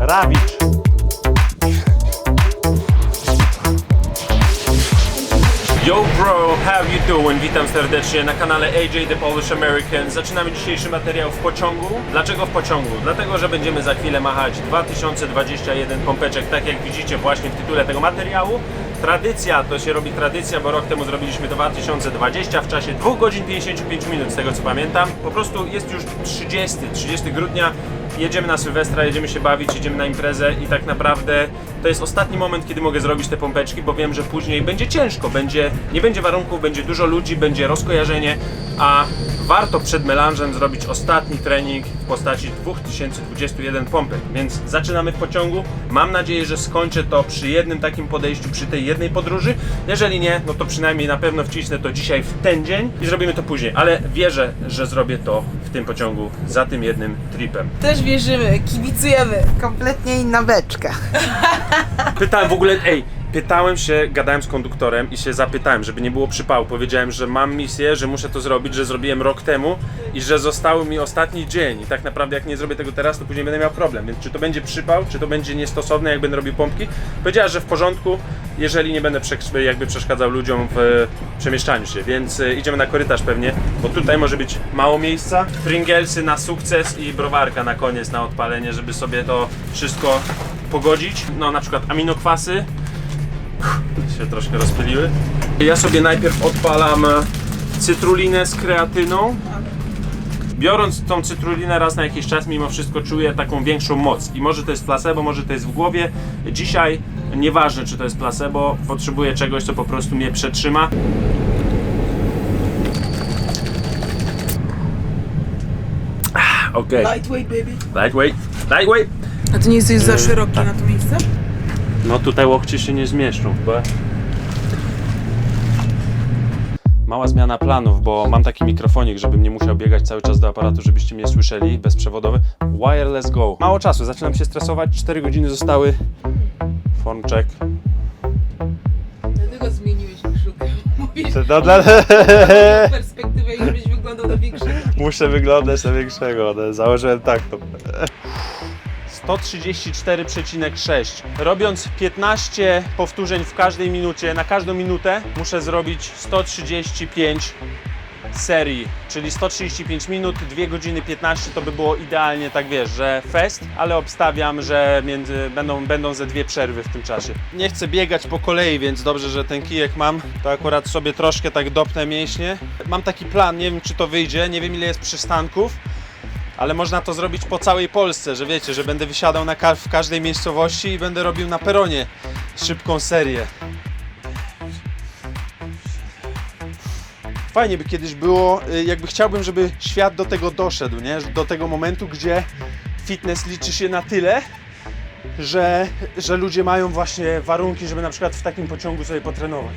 Rawicz. Yo bro, how you doing? Witam serdecznie na kanale AJ The Polish American. Zaczynamy dzisiejszy materiał w pociągu. Dlaczego w pociągu? Dlatego, że będziemy za chwilę machać 2021 pompeczek, tak jak widzicie właśnie w tytule tego materiału. Tradycja, to się robi tradycja, bo rok temu zrobiliśmy 2020 w czasie 2 godzin 55 minut, z tego co pamiętam. Po prostu jest już 30, 30 grudnia, jedziemy na Sylwestra, jedziemy się bawić, jedziemy na imprezę i tak naprawdę to jest ostatni moment, kiedy mogę zrobić te pompeczki, bo wiem, że później będzie ciężko, będzie, nie będzie warunków, będzie dużo ludzi, będzie rozkojarzenie, a warto przed melanżem zrobić ostatni trening w postaci 2021 pompek, więc zaczynamy w pociągu. Mam nadzieję, że skończę to przy jednym takim podejściu, przy tej jednej podróży. Jeżeli nie, no to przynajmniej na pewno wcisnę to dzisiaj w ten dzień i zrobimy to później, ale wierzę, że zrobię to w tym pociągu za tym jednym tripem. Też wierzymy, kibicujemy. Kompletnie inna beczka. Pytałem w ogóle, ej, pytałem się, gadałem z konduktorem i się zapytałem, żeby nie było przypału. Powiedziałem, że mam misję, że muszę to zrobić, że zrobiłem rok temu i że został mi ostatni dzień. I tak naprawdę jak nie zrobię tego teraz, to później będę miał problem. Więc czy to będzie przypał, czy to będzie niestosowne, jak będę robił pompki? Powiedziała, że w porządku, jeżeli nie będę jakby przeszkadzał ludziom w e, przemieszczaniu się. Więc e, idziemy na korytarz pewnie, bo tutaj może być mało miejsca. Pringlesy na sukces i browarka na koniec na odpalenie, żeby sobie to wszystko pogodzić. No na przykład aminokwasy, się troszkę rozpyliły. Ja sobie najpierw odpalam e, cytrulinę z kreatyną. Biorąc tą cytrulinę raz na jakiś czas, mimo wszystko czuję taką większą moc. I może to jest placebo, może to jest w głowie. Dzisiaj nieważne, czy to jest placebo, potrzebuję czegoś, co po prostu mnie przetrzyma. Okej. Lightweight, baby. Lightweight. Lightweight. A ty nie jesteś za szeroki na to miejsce? No tutaj łokcie się nie zmieszczą chyba. Mała zmiana planów, bo mam taki mikrofonik, żebym nie musiał biegać cały czas do aparatu, żebyście mnie słyszeli, bezprzewodowy. Wireless Go. Mało czasu, zaczynam się stresować, 4 godziny zostały. Phone check. Dlatego zmieniłeś koszulkę. Mówisz, No, dla... perspektywę i żebyś wyglądał na większego. Muszę wyglądać na większego, no, założyłem tak to. 134,6. Robiąc 15 powtórzeń w każdej minucie, na każdą minutę muszę zrobić 135 serii, czyli 135 minut, 2 godziny 15 to by było idealnie, tak wiesz, że fest, ale obstawiam, że między, będą, będą ze dwie przerwy w tym czasie. Nie chcę biegać po kolei, więc dobrze, że ten kijek mam, to akurat sobie troszkę tak dopnę mięśnie. Mam taki plan, nie wiem czy to wyjdzie, nie wiem ile jest przystanków, ale można to zrobić po całej Polsce, że wiecie, że będę wysiadał na ka- w każdej miejscowości i będę robił na peronie szybką serię. Fajnie by kiedyś było, y, jakby chciałbym, żeby świat do tego doszedł, nie? Do tego momentu, gdzie fitness liczy się na tyle, że, że ludzie mają właśnie warunki, żeby na przykład w takim pociągu sobie potrenować.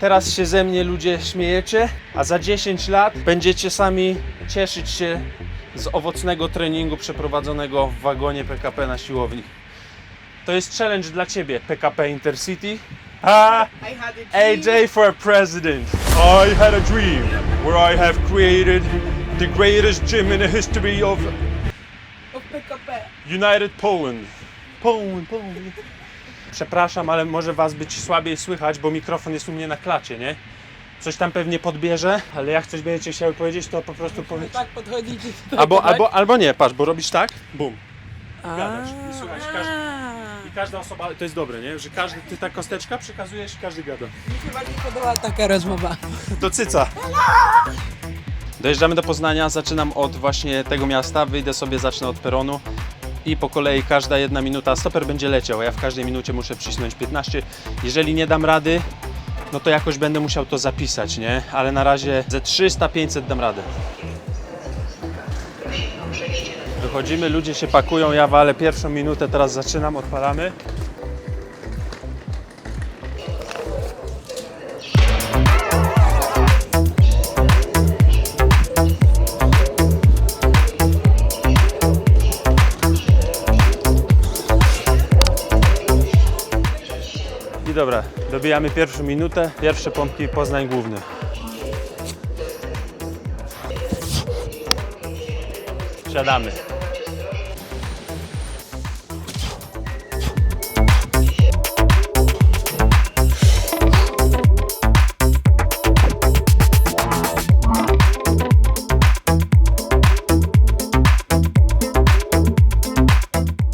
Teraz się ze mnie ludzie śmiejecie, a za 10 lat będziecie sami cieszyć się z owocnego treningu przeprowadzonego w wagonie PKP na siłowni. To jest challenge dla Ciebie, PKP Intercity. I had a dream. AJ for president. I had a dream where I have created the greatest gym in the history of Of PKP. United Poland. Poland, Poland. Przepraszam, ale może was być słabiej słychać, bo mikrofon jest u mnie na klacie, nie? Coś tam pewnie podbierze, ale jak coś będziecie chciały powiedzieć, to po prostu powiedz. Tak podchodzicie do Albo, tak? albo, albo nie, patrz, bo robisz tak, bum. Gadasz i każdy. I każda osoba, to jest dobre, nie? Że każdy, ty ta kosteczka przekazujesz i każdy gada. Mi się bardziej podoba taka rozmowa. Do cyca. Dojeżdżamy do Poznania, zaczynam od właśnie tego miasta, wyjdę sobie, zacznę od peronu i po kolei każda jedna minuta stoper będzie leciał, a ja w każdej minucie muszę przycisnąć 15. Jeżeli nie dam rady, no to jakoś będę musiał to zapisać, nie? Ale na razie ze 300-500 dam radę. Wychodzimy, ludzie się pakują, ja walę pierwszą minutę, teraz zaczynam, odpalamy. I dobra, dobijamy pierwszą minutę, pierwsze pompki Poznań Główny. Siadamy.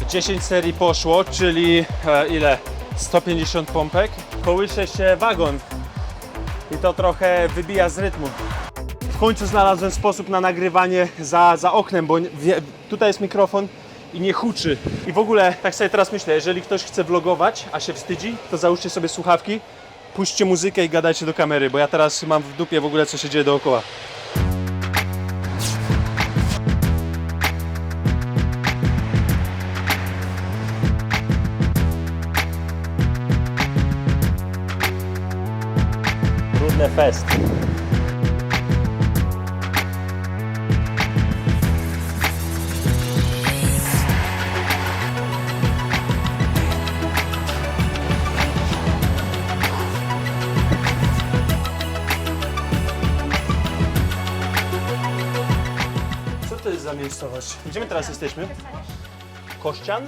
Dziesięć serii poszło, czyli e, ile? 150 pompek. Kołysze się wagon i to trochę wybija z rytmu. W końcu znalazłem sposób na nagrywanie za, za oknem, bo wie, tutaj jest mikrofon i nie huczy. I w ogóle, tak sobie teraz myślę, jeżeli ktoś chce vlogować, a się wstydzi, to załóżcie sobie słuchawki, puśćcie muzykę i gadajcie do kamery, bo ja teraz mam w dupie w ogóle, co się dzieje dookoła. Fest. Co to jest za miejscowość? Gdzie my teraz jesteśmy? Kościan?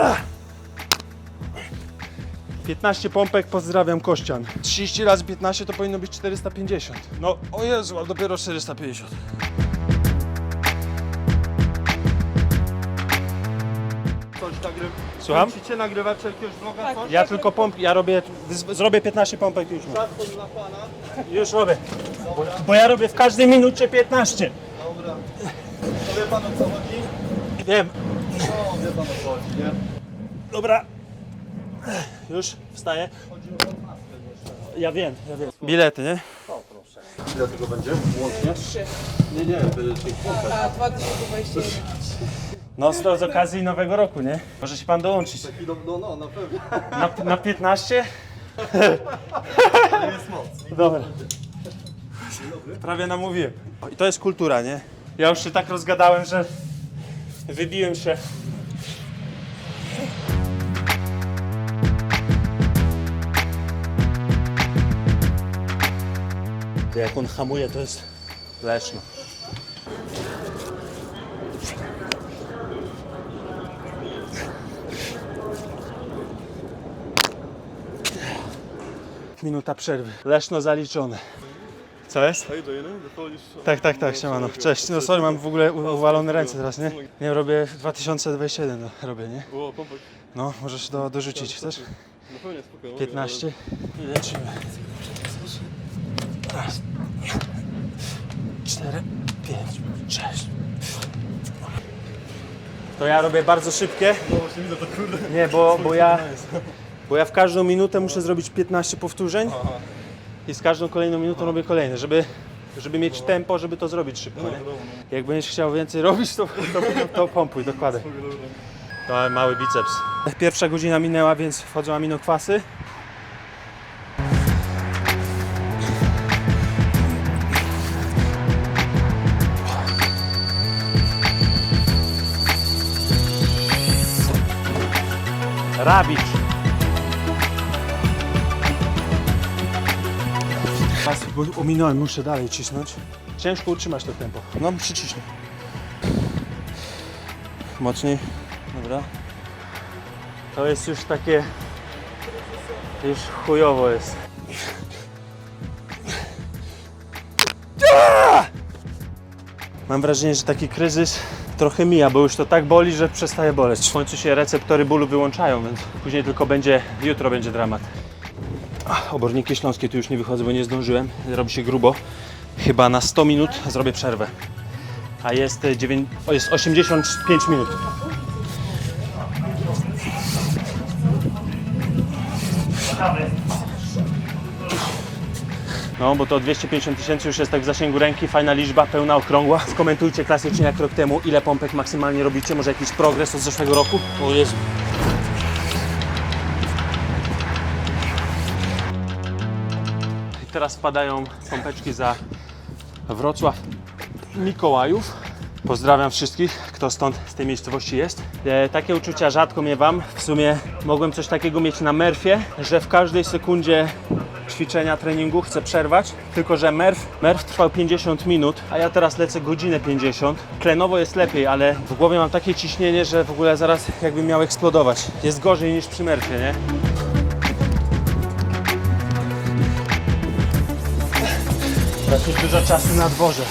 Ach. 15 pompek, pozdrawiam Kościan. 30 razy 15 to powinno być 450. No, o Jezu, a dopiero 450. Coś nagry... Słucham? Musicie nagrywać jakiegoś vloga, coś? Ja tylko pomp, ja robię, z- zrobię 15 pompek i już mam. Telefon dla pana. Już robię. Bo, bo ja robię w każdej minucie 15. Dobra. To wie pan o co chodzi? Wiem. No, wie pan o co chodzi, nie? Dobra. Już wstaję. Chodzi o 15 jeszcze. Ja wiem, ja wiem. Bilety, nie? Ile tego będzie łącznie? Trzy. Nie, nie, tych. A 2021. No z, z okazji nowego roku, nie? Może się pan dołączyć. Do, no, no, na pewno. Na, na 15? Ale jest moc. Dobra. Prawie namówiłem. I to jest kultura, nie? Ja już się tak rozgadałem, że wybiłem się. To jak on hamuje, to jest leszno. Minuta przerwy. Leszno zaliczone. Co jest? Tak, tak, tak, siemano. Cześć. No sorry, mam w ogóle u- uwalone ręce teraz, nie? Nie, robię 2021, no, robię, nie? Pompek. No, możesz do, dorzucić, chcesz? No pewnie, spokojnie. 15 i lecimy. Raz, cztery, pięć, sześć. To ja robię bardzo szybkie. No właśnie widzę to kurde. Nie, bo, bo ja bo ja w każdą minutę muszę zrobić 15 powtórzeń i z każdą kolejną minutą robię kolejne, żeby, żeby mieć tempo, żeby to zrobić szybko. Nie? Jak będziesz chciał więcej robić, to, to, to pompuj, dokładnie. To mały biceps. Pierwsza godzina minęła, więc wchodzą aminokwasy. Rabicz. Pas, bo ominąłem, muszę dalej cisnąć. Ciężko utrzymać to tempo. No, przyciśnij. Mocniej. Dobra. To jest już takie... Już chujowo jest. Mam wrażenie, że taki kryzys trochę mija, bo już to tak boli, że przestaje boleć. W końcu się receptory bólu wyłączają, więc później tylko będzie, jutro będzie dramat. Ach, oborniki śląskie tu już nie wychodzę, bo nie zdążyłem. Robi się grubo. Chyba na 100 minut zrobię przerwę. A jest, e, dziewię- o, jest 85 minut. No, bo to 250 tysięcy już jest tak w zasięgu ręki, fajna liczba, pełna, okrągła. Skomentujcie klasycznie jak rok temu, ile pompek maksymalnie robicie, może jakiś progres od zeszłego roku? O jest. I teraz wpadają pompeczki za Wrocław Mikołajów. Pozdrawiam wszystkich, kto stąd z tej miejscowości jest. E, takie uczucia rzadko miewam. W sumie mogłem coś takiego mieć na Merfie, że w każdej sekundzie ćwiczenia treningu, chcę przerwać, tylko że Merw, Merw trwał 50 minut, a ja teraz lecę godzinę 50. Tlenowo jest lepiej, ale w głowie mam takie ciśnienie, że w ogóle zaraz jakbym miał eksplodować. Jest gorzej niż przy Merwie, nie? Teraz już dużo czasu na dworze,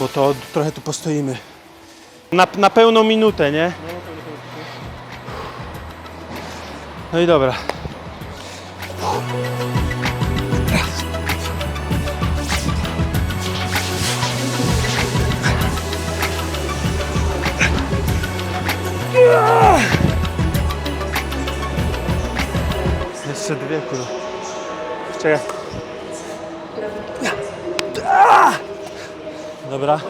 bo to trochę tu postoimy. Na, na pełną minutę, nie? No i dobra. Kule. Czekaj. Dobra.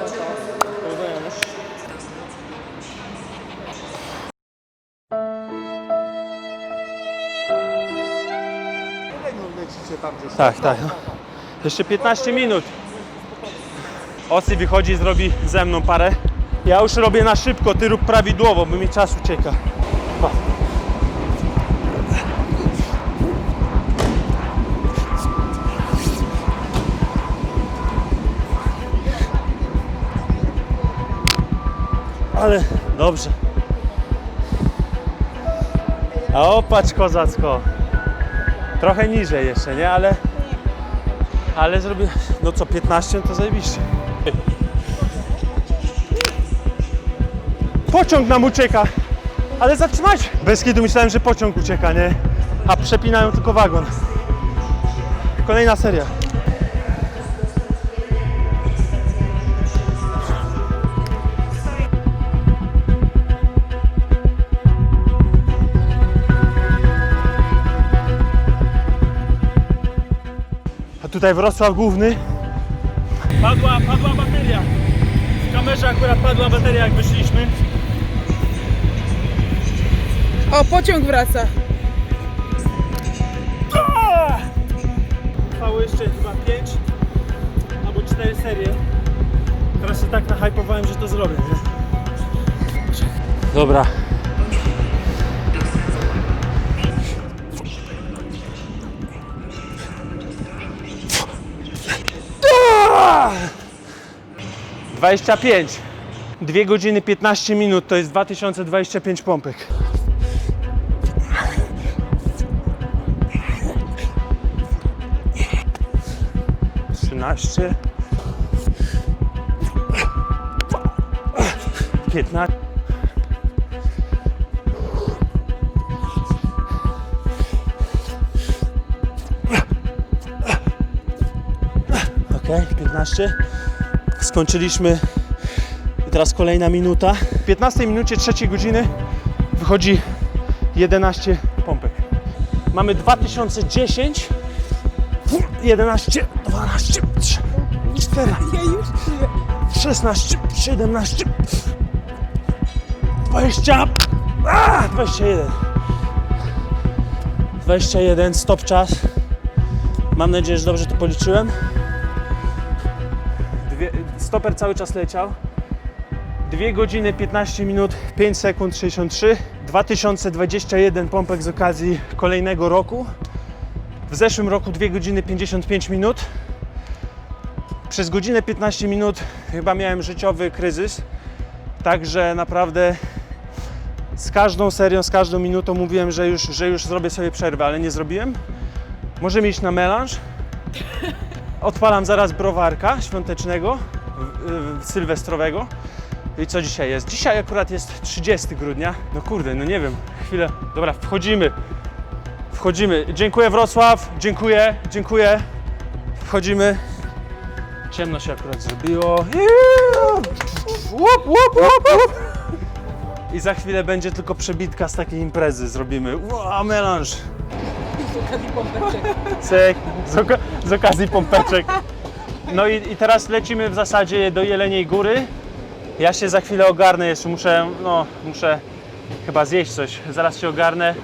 Tak, tak. Jeszcze 15 minut. Osy wychodzi, zrobi ze mną parę. Ja już robię na szybko, ty rób prawidłowo, bo mi czas ucieka. Pa. Ale dobrze. A opatrz kozacko. Trochę niżej jeszcze, nie? Ale... Ale zrobię... No co, 15 to zajebiście. Pociąg nam ucieka. Ale zatrzymać! Bez kiedy myślałem, że pociąg ucieka, nie? A przepinają tylko wagon. Kolejna seria. Tutaj Wrocław Główny. Padła, padła bateria. W kamerze akurat padła bateria jak wyszliśmy. O, pociąg wraca. Trwało jeszcze chyba 5 albo 4 serie. Teraz się tak nahypowałem, że to zrobię, nie? Dobra. Dwadzieścia pięć. Dwie godziny 15 minut to jest 2025 pompek. 13 15 Ok, 15 Skończyliśmy i teraz kolejna minuta W 15 minucie trzeciej godziny wychodzi 11 pompek Mamy 2010 11, 12, 13, 14, Ja już czuję. 16, 17, 20, a, 21. 21, stop czas. Mam nadzieję, że dobrze to policzyłem. Stoper cały czas leciał. 2 godziny 15 minut 5 sekund 63. 2021 pompek z okazji kolejnego roku. W zeszłym roku 2 godziny 55 minut. Przez godzinę 15 minut chyba miałem życiowy kryzys. Także naprawdę z każdą serią, z każdą minutą mówiłem, że już, że już zrobię sobie przerwę, ale nie zrobiłem. Możemy iść na melanż. Odpalam zaraz browarka świątecznego, sylwestrowego. I co dzisiaj jest? Dzisiaj akurat jest 30 grudnia. No kurde, no nie wiem. Chwilę. Dobra, wchodzimy. Wchodzimy. Dziękuję Wrocław, dziękuję, dziękuję. Wchodzimy. Ciemno się akurat zrobiło. Łup, łup, łup, łup. I za chwilę będzie tylko przebitka z takiej imprezy. Zrobimy. Ła, melanż. Z okazji pompeczek. Cyk, z, oka- z okazji pompeczek. No i, i teraz lecimy w zasadzie do Jeleniej Góry. Ja się za chwilę ogarnę, jeszcze muszę, no, muszę chyba zjeść coś. Zaraz się ogarnę.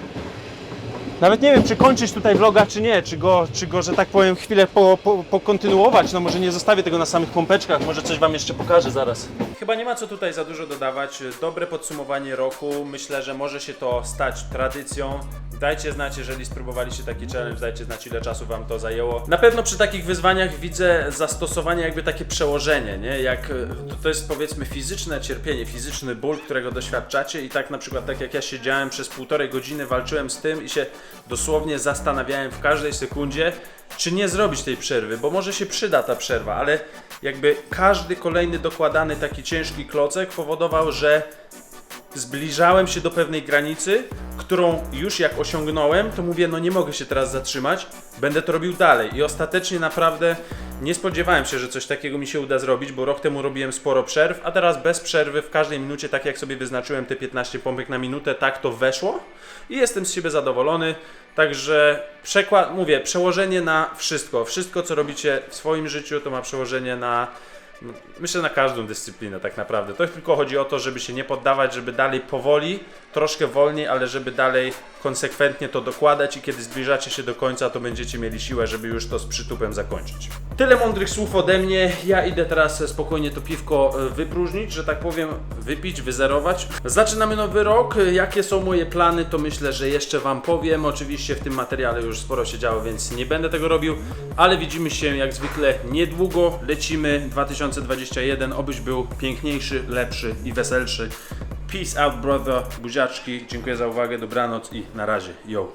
Nawet nie wiem, czy kończyć tutaj vloga, czy nie, czy go, czy go że tak powiem, chwilę po, po, pokontynuować. No może nie zostawię tego na samych pompeczkach, może coś Wam jeszcze pokażę zaraz. Chyba nie ma co tutaj za dużo dodawać. Dobre podsumowanie roku. Myślę, że może się to stać tradycją. Dajcie znać, jeżeli spróbowaliście taki challenge, dajcie znać, ile czasu wam to zajęło. Na pewno przy takich wyzwaniach widzę zastosowanie, jakby takie przełożenie, nie? Jak e, to, to jest powiedzmy fizyczne cierpienie, fizyczny ból, którego doświadczacie, i tak na przykład, tak jak ja siedziałem przez półtorej godziny, walczyłem z tym i się dosłownie zastanawiałem w każdej sekundzie, czy nie zrobić tej przerwy, bo może się przyda ta przerwa, ale jakby każdy kolejny dokładany taki ciężki klocek powodował, że zbliżałem się do pewnej granicy, którą już jak osiągnąłem, to mówię, no nie mogę się teraz zatrzymać, będę to robił dalej. I ostatecznie naprawdę nie spodziewałem się, że coś takiego mi się uda zrobić, bo rok temu robiłem sporo przerw, a teraz bez przerwy w każdej minucie, tak jak sobie wyznaczyłem te 15 pompek na minutę, tak to weszło i jestem z siebie zadowolony. Także przekład, mówię, przełożenie na wszystko. Wszystko, co robicie w swoim życiu, to ma przełożenie na Myślę na każdą dyscyplinę tak naprawdę. To tylko chodzi o to, żeby się nie poddawać, żeby dalej powoli, troszkę wolniej, ale żeby dalej konsekwentnie to dokładać i kiedy zbliżacie się do końca, to będziecie mieli siłę, żeby już to z przytupem zakończyć. Tyle mądrych słów ode mnie. Ja idę teraz spokojnie to piwko e, wypróżnić, że tak powiem, wypić, wyzerować. Zaczynamy nowy rok. Jakie są moje plany, to myślę, że jeszcze Wam powiem. Oczywiście w tym materiale już sporo się działo, więc nie będę tego robił, ale widzimy się jak zwykle niedługo. Lecimy 2021, obyś był piękniejszy, lepszy i weselszy. Peace out, brother. Buziaczki. Dziękuję za uwagę. Dobranoc i na razie. Yo.